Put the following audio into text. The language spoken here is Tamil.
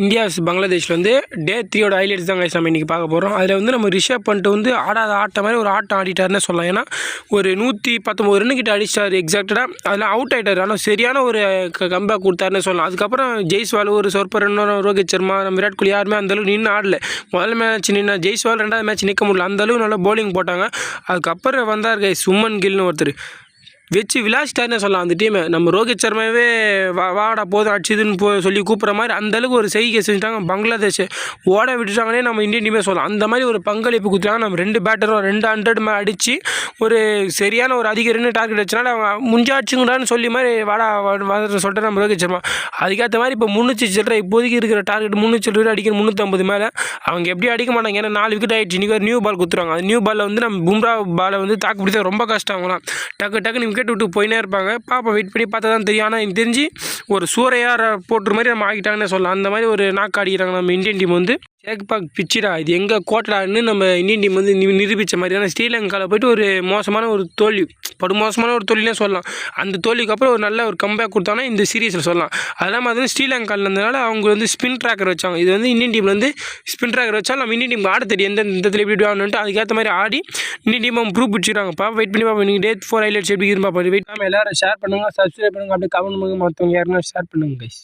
இந்தியா vs பங்களாதேஷில் வந்து டே த்ரீயோட ஹைலைட்ஸ் தான் கைஸ் நம்ம இன்றைக்கி பார்க்க போகிறோம் அதில் வந்து நம்ம ரிஷப் பண்ணிட்டு வந்து ஆடாத ஆட்ட மாதிரி ஒரு ஆட்டம் ஆடிட்டாருன்னு சொல்லலாம். ஏன்னா ஒரு நூற்றி பத்தொம்பது ரன்னு கிட்ட அடிச்சிட்டார் எக்ஸாக்டடாக அதில் அவுட் ஆகிட்டார் ஆனால் சரியான ஒரு கம்பேக் கொடுத்தாருன்னு சொல்லலாம். அதுக்கப்புறம் ஜெய்ஸ்வால் ஒரு சொற்ப ரன் ரோஹித் சர்மா நம்ம விராட் கோலி யாருமே அந்தளவுக்கு நின்று ஆடல. முதல் மேட்ச் நின்று ஜெய்ஸ்வால் ரெண்டாவது மேட்ச் நிற்க முடியல. அந்தளவுக்கு நல்லா போலிங் போட்டாங்க. அதுக்கப்புறம் வந்தார் கை சுமன் கில்னு ஒருத்தர். வச்சு விளாசிட்டாருன்னு சொல்லலாம்? அந்த டீமை நம்ம ரோஹித் சர்மாவே வா வாடா போதும் அடிச்சுதுன்னு போ சொல்லி கூப்பிட்ற மாதிரி அந்தளவுக்கு ஒரு செய்கை செஞ்சுட்டாங்க பங்களாதேஷ். ஓட விட்டுட்டாங்கன்னே நம்ம இந்தியன் டீமே சொல்லலாம். அந்த மாதிரி ஒரு பங்களிப்பு கொடுத்தாங்க நம்ம ரெண்டு பேட்டரும் ரெண்டு ஹண்ட்ரட் மே அடித்து ஒரு சரியான ஒரு அதிக ரெண்டு டார்கெட் வச்சனால அவங்க முஞ்சாச்சுங்கடான்னு சொல்லி மாதிரி வாடா வாட சொல்லிட்டு நம்ம ரோஹித் சர்மா. அதுக்கேற்ற மாதிரி இப்போ முந்நூற்றி சில்லற இப்போதைக்கு இருக்கிற டார்கெட் முந்நூற்றி சில்லற அடிக்கிற முந்நூற்றம்பது மேலே அவங்க எப்படி அடிக்க மாட்டாங்க? ஏன்னா நாலு விக்கெட் ஆகிடுச்சு இன்றைக்கி ஒரு நியூ பால் கொடுத்துருவாங்க. அந்த நியூ பாலில் வந்து நம்ம பும்ரா பாலை வந்து தாக்கு பிடிச்சா ரொம்ப கஷ்டம் அவங்களாம். டக்கு டக்குன்னு விக்கெட் விட்டு போயினே இருப்பாங்க. பாப்பா வெயிட் பண்ணி பார்த்தா தான் தெரியும். ஆனால் எனக்கு தெரிஞ்சு ஒரு சூறையார் போட்டுற மாதிரி நம்ம ஆகிட்டாங்கன்னு சொல்லலாம். அந்த மாதிரி ஒரு நாக்கு அடிக்கிறாங்க நம்ம இந்தியன் டீம் வந்து. சேக்பாக் பிச்சிடா இது எங்கே கோட்டடான்னு நம்ம இந்தியன் டீம் வந்து நி- நிரூபித்த மாதிரி. ஏன்னா ஸ்ரீலங்காவில் போயிட்டு ஒரு மோசமான ஒரு தோல்வி. படு மோசமான ஒரு தோல்வினே சொல்லலாம். அந்த தோல்விக்கு அப்புறம் ஒரு நல்ல ஒரு கம்பேக் கொடுத்தாங்கன்னா இந்த சீரீஸில் சொல்லலாம். அதெல்லாம் வந்து ஸ்ரீலங்காவில் இருந்தனால அவங்க வந்து ஸ்பின் ட்ராக்கர் வச்சாங்க. இது வந்து இந்தியன் டீமில் வந்து ஸ்பின் ட்ராக்கர் வச்சா நம்ம இந்தியன் டீம் ஆட தெரியும் எந்த இந்த இடத்துல எப்படி ஆடணுன்ட்டு அதுக்கேற்ற மாதிரி ஆடி இந்தியன் டீம் அவங்க ப்ரூவ் பிடிச்சிருக்காங்கப்பா வெயிட் பண்ணி பார்ப்போம் நீங்கள் டேட் ஃபோர் ஹைலைட்ஸ் எப்படி இருந்தால் வெயிட் பண்ணாமல் எல்லாரும் ஷேர் பண்ணுங்கள் சப்ஸ்கிரைப் பண்ணுங்கள் அப்படியே கமெண்ட் பண்ணுங்கள் மற்றவங்க யாருன்னா ஷேர் பண்ணுங்கள் கைஸ்